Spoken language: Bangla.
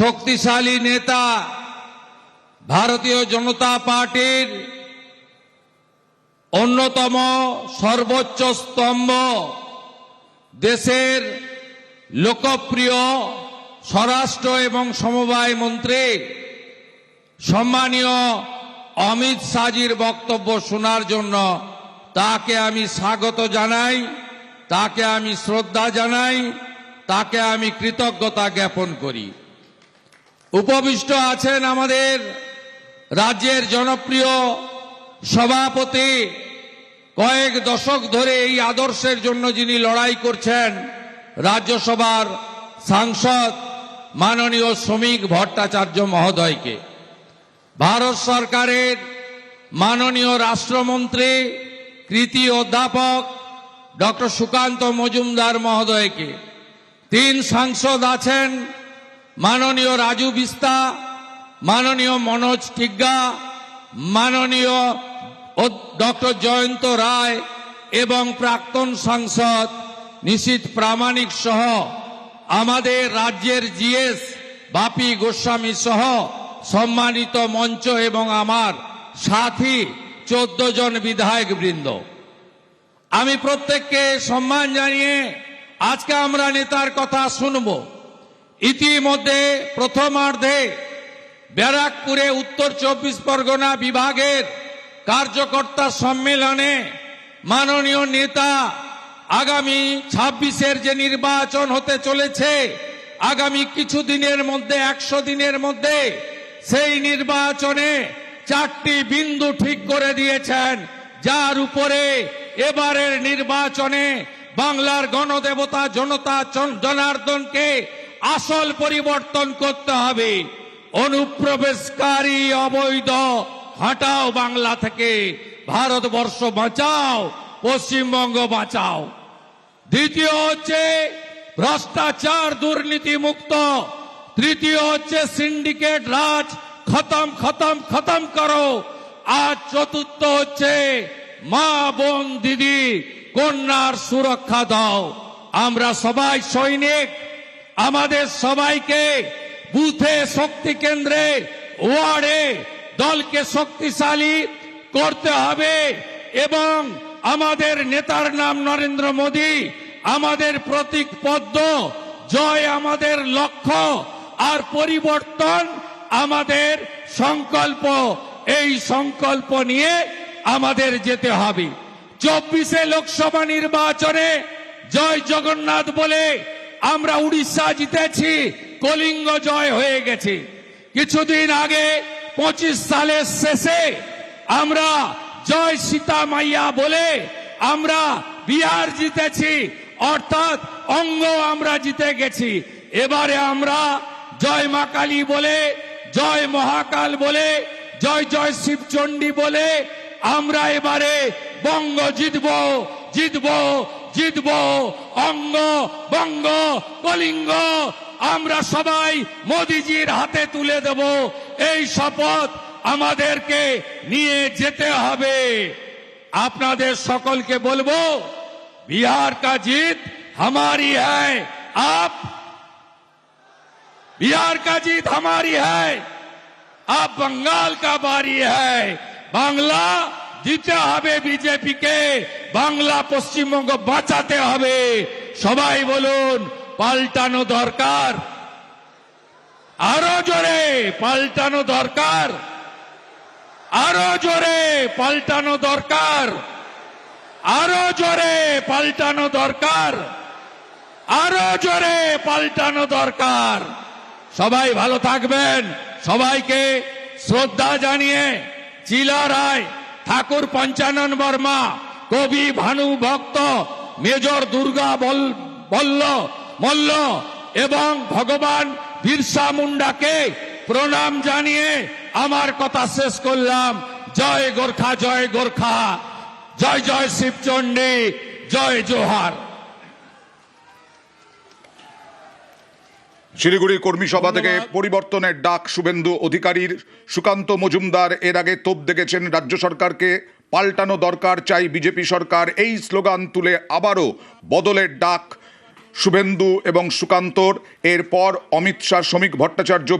শক্তিশালী নেতা ভারতীয় জনতা পার্টির অন্যতম সর্বোচ্চ স্তম্ভ দেশের লোকপ্রিয় স্বরাষ্ট্র এবং সমবায় মন্ত্রী সম্মানীয় অমিত শাহজির বক্তব্য শোনার জন্য তাকে আমি স্বাগত জানাই, তাকে আমি শ্রদ্ধা জানাই, তাকে আমি কৃতজ্ঞতা জ্ঞাপন করি। উপবিষ্ট আছেন আমাদের রাজ্যের জনপ্রিয় সভাপতি কয়েক দশক ধরে এই আদর্শের জন্য যিনি লড়াই করছেন রাজ্যসভার সাংসদ মাননীয় শ্রমিক ভট্টাচার্য মহোদয়কে। ভারত সরকারের মাননীয় রাষ্ট্রমন্ত্রী, কৃতি অধ্যাপক ডক্টর সুকান্ত মজুমদার মহোদয়কে। তিন সাংসদ আছেন মাননীয় রাজু বিস্তা, মাননীয় মনোজ টিগ্গা, মাননীয় ডক্টর জয়ন্ত রায় এবং প্রাক্তন সাংসদ নিশীত প্রামাণিক সহ আমাদের রাজ্যের জিএস বাপি গোস্বামী সহ সম্মানিত মঞ্চ এবং আমার সাথী চোদ্দ জন বিধায়ক বৃন্দ। আমি প্রত্যেককে সম্মান জানিয়ে আজকে আমরা নেতার কথা শুনব। ইতিমধ্যে প্রথমার্ধে ব্যারাকপুরে উত্তর চব্বিশ পরগনা বিভাগের কার্যকর্তা সম্মেলনে মাননীয় নেতা আগামী ছাব্বিশের যে নির্বাচন হতে চলেছে, আগামী কিছু দিনের মধ্যে, একশো দিনের মধ্যে সেই নির্বাচনে চারটি বিন্দু ঠিক করে দিয়েছেন। যার উপরে এবারের নির্বাচনে বাংলার গণদেবতা জনতা জনার্দনকে আসল পরিবর্তন করতে হবে। অনুপ্রবেশকারী অবৈধ, হটাও বাংলা থেকে। ভারতবর্ষ বাঁচাও, পশ্চিমবঙ্গ বাঁচাও। দ্বিতীয় হচ্ছে ভ্রষ্টাচার দুর্নীতি মুক্ত তৃতীয় হচ্ছে সিন্ডিকেট রাজ, খতম খতম খতম করো। আর চতুর্থ হচ্ছে মা, বোন, দিদি, কন্যার সুরক্ষা দাও। আমরা সবাই সৈনিক। আমাদের সবাইকে বুথে শক্তি কেন্দ্রে, ওয়ার্ডে দলকে শক্তিশালী করতে হবে এবং আমাদের নেতার নাম নরেন্দ্র মোদী, আমাদের প্রতীক পদ্ম, জয় আমাদের লক্ষ্য আর পরিবর্তন আমাদের সংকল্প। এই সংকল্প নিয়ে আমাদের যেতে হবে। চব্বিশে লোকসভা নির্বাচনে জয় জগন্নাথ বলে আমরা উড়িষ্যা জিতেছি, কলিঙ্গ জয় হয়ে গেছে। কিছুদিন আগে, পঁচিশ সালের শেষে আমরা জয় সীতা মাইয়া বলে আমরা বিহার জিতেছি, অর্থাৎ অঙ্গ আমরা জিতে গেছি। এবারে আমরা জয় মা কালী বলে, জয় মহাকাল বলে, জয় জয় শিবচণ্ডী বলে আমরা এবারে বঙ্গ জিতব জিতব জিতব অঙ্গ বঙ্গ কলিঙ্গ আমরা সবাই মোদিজির হাতে তুলে দেব এই শপথ আমাদেরকে নিয়ে যেতে হবে আপনাদের সকলকে বলবো बिहार का जीत हमारी है आप बिहार का जीत हमारी है अब बंगाल का बारी है বাংলা দিতে হবে বিজেপিকে, বাংলা পশ্চিমবঙ্গ বাঁচাতে হবে। সবাই বলুন, পাল্টানো দরকার? আরও জোরে পাল্টানো দরকার? আরও জোরে পাল্টানো দরকার? আরও জোরে পাল্টানো দরকার? আরও জোরে পাল্টানো দরকার? সবাই ভালো থাকবেন। সবাইকে শ্রদ্ধা জানিয়ে চিলা রায়। ঠাকুর পঞ্চানন বর্মা, কবি ভানু ভক্ত, মেজর দুর্গা বল- বল্ল, মল্ল এবং ভগবান বিরসা মুন্ডাকে প্রণাম জানিয়ে আমার কথা শেষ করলাম। জয় গোর্খা জয় গোর্খা, জয় জয় শিবচণ্ডী, জয় জোহার। শিলিগুড়ির কর্মী সভা থেকে পরিবর্তনের ডাক শুভেন্দু অধিকারীর। সুকান্ত মজুমদার এর আগে তোপ দেখেছেন রাজ্য সরকারকে। পাল্টানো দরকার চাই বিজেপি সরকার। এই স্লোগান তুলে আবারও বদলের ডাক শুভেন্দু এবং সুকান্তর। এরপর অমিত শাহ শ্রমিক ভট্টাচার্য